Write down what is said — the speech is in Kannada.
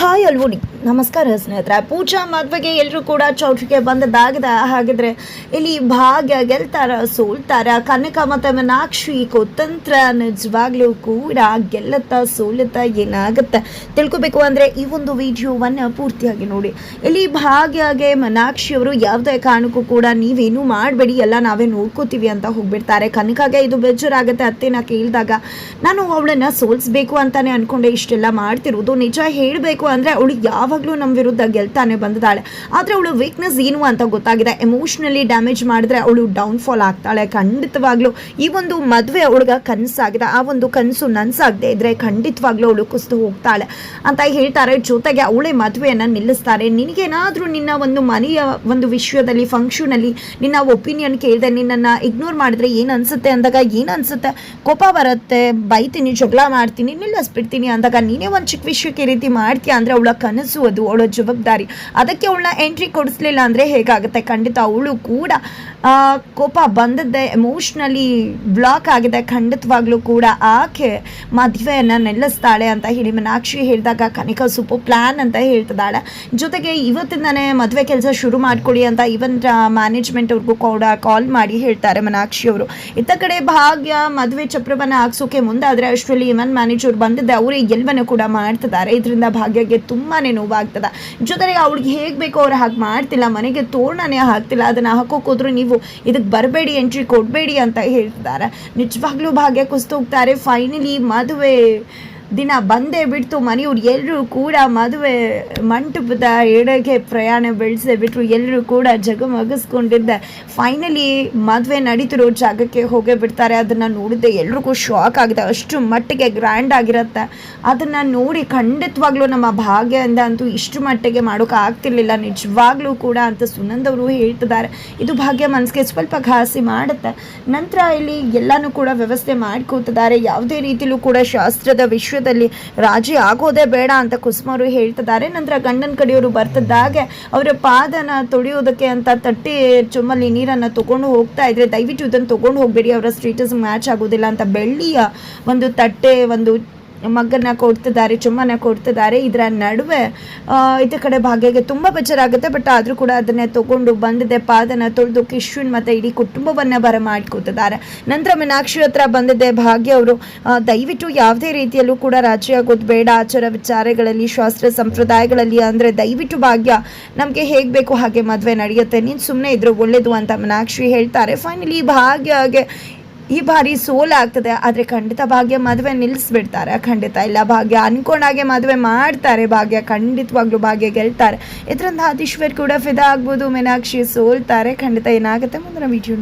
হাই অলবনি ನಮಸ್ಕಾರ ಸ್ನೇಹಿತರೆ. ಪೂಜಾ ಮದುವೆಗೆ ಎಲ್ಲರೂ ಕೂಡ ಚೌಟ್ರಿಗೆ ಬಂದದ್ದಾಗಿದೆ. ಹಾಗಿದ್ರೆ ಇಲ್ಲಿ ಭಾಗ್ಯ, ಗೆಲ್ತಾರ, ಸೋಲ್ತಾರ ಕನಕ ಮತ್ತು ಮೀನಾಕ್ಷಿ, ಕುತಂತ್ರ ನಿಜವಾಗ್ಲೂ ಕೂಡ ಗೆಲ್ಲತ್ತ, ಸೋಲತ್ತ ಏನಾಗುತ್ತೆ ತಿಳ್ಕೊಬೇಕು ಅಂದರೆ ಈ ಒಂದು ವಿಡಿಯೋವನ್ನು ಪೂರ್ತಿಯಾಗಿ ನೋಡಿ. ಇಲ್ಲಿ ಭಾಗ್ಯಗೆ ಮೀನಾಕ್ಷಿ ಅವರು ಯಾವುದೇ ಕಾರಣಕ್ಕೂ ಕೂಡ ನೀವೇನು ಮಾಡಬೇಡಿ, ಎಲ್ಲ ನಾವೇ ನೋಡ್ಕೋತೀವಿ ಅಂತ ಹೋಗ್ಬಿಡ್ತಾರೆ. ಕನಕಾಗೆ ಇದು ಬೇಜಾರಾಗುತ್ತೆ. ಅತ್ತೆನ ಕೇಳಿದಾಗ, ನಾನು ಅವಳನ್ನ ಸೋಲಿಸ್ಬೇಕು ಅಂತಾನೆ ಅನ್ಕೊಂಡೆ, ಇಷ್ಟೆಲ್ಲ ಮಾಡ್ತಿರೋದು. ನಿಜ ಹೇಳಬೇಕು ಅಂದರೆ ಅವಳು ಯಾವಾಗಲೂ ನಮ್ಮ ವಿರುದ್ಧ ಗೆಲ್ತಾನೆ ಬಂದಿದ್ದಾಳೆ. ಆದರೆ ಅವಳು ವೀಕ್ನೆಸ್ ಏನು ಅಂತ ಗೊತ್ತಾಗಿದೆ. ಎಮೋಷ್ನಲಿ ಡ್ಯಾಮೇಜ್ ಮಾಡಿದ್ರೆ ಅವಳು ಡೌನ್ಫಾಲ್ ಆಗ್ತಾಳೆ. ಖಂಡಿತವಾಗ್ಲೂ ಈ ಒಂದು ಮದುವೆ ಅವಳಿಗೆ ಕನಸಾಗಿದೆ. ಆ ಒಂದು ಕನಸು ನನ್ಸಾಗದೆ ಇದ್ರೆ ಖಂಡಿತವಾಗ್ಲೂ ಅವಳು ಕುಸಿದು ಹೋಗ್ತಾಳೆ. ಅಂತ ಹೇಳ್ತಾರೆ. ಜೊತೆಗೆ ಅವಳೇ ಮದುವೆಯನ್ನು ನಿಲ್ಲಿಸ್ತಾರೆ. ನಿನಗೇನಾದರೂ ನಿನ್ನ ಒಂದು ಮನೆಯ ಒಂದು ವಿಷಯದಲ್ಲಿ ಫಂಕ್ಷನಲ್ಲಿ ನಿನ್ನ ಒಪಿನಿಯನ್ ಕೇಳಿದೆ, ನಿನ್ನನ್ನು ಇಗ್ನೋರ್ ಮಾಡಿದ್ರೆ ಏನು ಅನ್ಸುತ್ತೆ ಅಂದಾಗ ಏನು ಅನ್ಸುತ್ತೆ? ಕೋಪ ಬರುತ್ತೆ, ಬೈತೀನಿ, ಜಗಳ ಮಾಡ್ತೀನಿ, ನಿಲ್ಲಿಸ್ಬಿಡ್ತೀನಿ ಅಂದಾಗ ನೀನೇ ಒಂದು ಚಿಕ್ಕ ವಿಷಯಕ್ಕೆ ರೀತಿ ಮಾಡ್ತೀಯ ಅಂದರೆ ಅವಳ ಕನಸು ಅದು ಅವಳ ಜವಾಬ್ದಾರಿ. ಅದಕ್ಕೆ ಅವಳನ್ನ ಎಂಟ್ರಿ ಕೊಡಿಸ್ಲಿಲ್ಲ ಅಂದರೆ ಹೇಗಾಗುತ್ತೆ? ಖಂಡಿತ ಅವಳು ಕೂಡ ಕೋಪ ಬಂದದ್ದೇ ಎಮೋಷ್ನಲಿ ಬ್ಲಾಕ್ ಆಗಿದೆ. ಖಂಡಿತವಾಗ್ಲೂ ಕೂಡ ಆಕೆ ಮದುವೆಯನ್ನು ನೆಲೆಸ್ತಾಳೆ ಅಂತ ಹೇಳಿ ಮೀನಾಕ್ಷಿ ಹೇಳಿದಾಗ, ಕನಿಕಾ ಸೂಪು ಪ್ಲ್ಯಾನ್ ಅಂತ ಹೇಳ್ತಿದ್ದಾಳೆ. ಜೊತೆಗೆ ಇವತ್ತಿಂದನೇ ಮದುವೆ ಕೆಲಸ ಶುರು ಮಾಡ್ಕೊಳ್ಳಿ ಅಂತ ಇವನ್ ಮ್ಯಾನೇಜ್ಮೆಂಟ್ ಅವ್ರಿಗೂ ಕೂಡ ಕಾಲ್ ಮಾಡಿ ಹೇಳ್ತಾರೆ ಮೀನಾಕ್ಷಿ ಅವರು. ಇತ್ತ ಕಡೆ ಭಾಗ್ಯ ಮದುವೆ ಚಪ್ರವನ್ನು ಹಾಕ್ಸೋಕೆ ಮುಂದಾದರೆ ಅಷ್ಟರಲ್ಲಿ ಇವನ್ ಮ್ಯಾನೇಜರ್ ಬಂದಿದ್ದೆ. ಅವರೇ ಗೆಲ್ವನ್ನು ಕೂಡ ಮಾಡ್ತಿದ್ದಾರೆ. ಇದರಿಂದ ಭಾಗ್ಯಗೆ ತುಂಬಾ ನೋವಾಗ್ತದೆ. ಜೊತೆಗೆ ಅವ್ಳಿಗೆ ಹೇಗೆ ಬೇಕೋ ಅವ್ರು ಹಾಗೆ ಮಾಡ್ತಿಲ್ಲ, ಮನೆಗೆ ತೋರಣನೇ ಹಾಕ್ತಿಲ್ಲ, ಅದನ್ನು ಹಾಕೋಕ್ಕೋದ್ರೂ ನೀವು ಇದಕ್ಕೆ ಬರಬೇಡಿ ಎಂಟ್ರಿ ಕೊಡಬೇಡಿ ಅಂತ ಹೇಳ್ತಿದ್ದಾರೆ. ನಿಜವಾಗ್ಲೂ ಭಾಗ್ಯ ಕುಸ್ತೋಗ್ತಾರೆ ಫೈನಲಿ ಮದುವೆ. ದಿನ ಬಂದೇ ಬಿಡ್ತು. ಮನೆಯವ್ರು ಎಲ್ಲರೂ ಕೂಡ ಮದುವೆ ಮಂಟಪದ ಎಡೆಗೆ ಪ್ರಯಾಣ ಬೆಳೆಸೇ ಬಿಟ್ಟರು ಎಲ್ಲರೂ ಕೂಡ ಜಗಮಗಿಸ್ಕೊಂಡಿದ್ದೆ. ಫೈನಲಿ ಮದುವೆ ನಡೀತಿರೋ ಜಾಗಕ್ಕೆ ಹೋಗೇ ಬಿಡ್ತಾರೆ. ಅದನ್ನು ನೋಡಿದ್ದೆ. ಎಲ್ರಿಗೂ ಶಾಕ್ ಆಗಿದೆ. ಅಷ್ಟು ಮಟ್ಟಿಗೆ ಗ್ರ್ಯಾಂಡ್ ಆಗಿರುತ್ತೆ. ಅದನ್ನು ನೋಡಿ ಖಂಡಿತವಾಗ್ಲೂ ನಮ್ಮ ಭಾಗ್ಯದಿಂದ ಅಂತೂ ಇಷ್ಟು ಮಟ್ಟಿಗೆ ಮಾಡೋಕೆ ಆಗ್ತಿರ್ಲಿಲ್ಲ. ನಿಜವಾಗ್ಲೂ ಕೂಡ ಅಂತ ಸುನಂದವರು ಹೇಳ್ತಿದ್ದಾರೆ. ಇದು ಭಾಗ್ಯ ಮನಸ್ಸಿಗೆ ಸ್ವಲ್ಪ ಘಾಸಿ ಮಾಡುತ್ತೆ. ನಂತರ ಇಲ್ಲಿ ಎಲ್ಲನೂ ಕೂಡ ವ್ಯವಸ್ಥೆ ಮಾಡ್ಕೋತಿದ್ದಾರೆ. ಯಾವುದೇ ರೀತಿಯಲ್ಲೂ ಕೂಡ ಶಾಸ್ತ್ರದ ವಿಷಯದಲ್ಲಿ ರಾಜಿ ಆಗೋದೇ ಬೇಡ ಅಂತ ಕುಸುಮರು ಹೇಳ್ತಿದ್ದಾರೆ. ನಂತರ ಗಂಡನ ಕಡೆಯವರು ಬರ್ತಿದ್ದಾಗೆ ಅವರ ಪಾದನ ತೊಳೆಯೋದಕ್ಕೆ ಅಂತ ತಟ್ಟೆ ಚುಮ್ಮಲ್ಲಿ ನೀರನ್ನು ತಗೊಂಡು ಹೋಗ್ತಾ ಇದ್ರೆ ದಯವಿಟ್ಟು ಇದನ್ನು ತಗೊಂಡು ಹೋಗಬೇಡಿ, ಅವರ ಸ್ಟೇಟಸ್ ಮ್ಯಾಚ್ ಆಗೋದಿಲ್ಲ ಅಂತ ಬೆಳ್ಳಿಯ ಒಂದು ತಟ್ಟೆ, ಒಂದು ಮಗ್ಗನ್ನ ಕೊಡ್ತಿದ್ದಾರೆ, ಚುಮ್ಮನ ಕೊಡ್ತಿದ್ದಾರೆ. ಇದರ ನಡುವೆ ಇದ ಕಡೆ ಭಾಗ್ಯಗೆ ತುಂಬ ಬೇಜಾರಾಗುತ್ತೆ. ಬಟ್ ಆದರೂ ಕೂಡ ಅದನ್ನೇ ತಗೊಂಡು ಬಂದಿದೆ. ಪಾದನ ತೊಳೆದು ಕಿಶ್ವಿನ್ ಮತ್ತು ಇಡೀ ಕುಟುಂಬವನ್ನು ಬರ ಮಾಡ್ಕೋತಿದ್ದಾರೆ. ನಂತರ ಮೀನಾಕ್ಷಿ ಹತ್ರ ಬಂದಿದೆ ಭಾಗ್ಯ ಅವರು. ದಯವಿಟ್ಟು ಯಾವುದೇ ರೀತಿಯಲ್ಲೂ ಕೂಡ ರಾಜಿ ಆಗೋದು ಬೇಡ. ಆಚಾರ ವಿಚಾರಗಳಲ್ಲಿ, ಶಾಸ್ತ್ರ ಸಂಪ್ರದಾಯಗಳಲ್ಲಿ ಅಂದರೆ ದಯವಿಟ್ಟು ಭಾಗ್ಯ, ನಮಗೆ ಹೇಗೆ ಬೇಕು ಹಾಗೆ ಮದುವೆ ನಡೆಯುತ್ತೆ. ನೀನು ಸುಮ್ಮನೆ ಇದ್ರು ಒಳ್ಳೇದು ಅಂತ ಮೀನಾಕ್ಷಿ ಹೇಳ್ತಾರೆ. ಫೈನಲಿ ಭಾಗ್ಯಗೆ ಈ ಬಾರಿ ಸೋಲಾಗ್ತದೆ, ಆದರೆ ಖಂಡಿತ ಭಾಗ್ಯ ಮದುವೆ ನಿಲ್ಲಿಸ್ಬಿಡ್ತಾರೆ ಖಂಡಿತ ಇಲ್ಲ, ಭಾಗ್ಯ ಅನ್ಕೊಂಡಾಗೆ ಮದುವೆ ಮಾಡ್ತಾರೆ, ಭಾಗ್ಯ ಖಂಡಿತವಾಗ್ಲೂ ಭಾಗ್ಯ ಗೆಲ್ತಾರೆ. ಇದರಿಂದ ಆದೀಶ್ವರ್ ಕೂಡ ಫಿದಾ ಆಗ್ಬೋದು, ಮೀನಾಕ್ಷಿ ಸೋಲ್ತಾರೆ, ಖಂಡಿತ ಏನಾಗುತ್ತೆ ಮುಂದಿನ ವಿಡಿಯೋ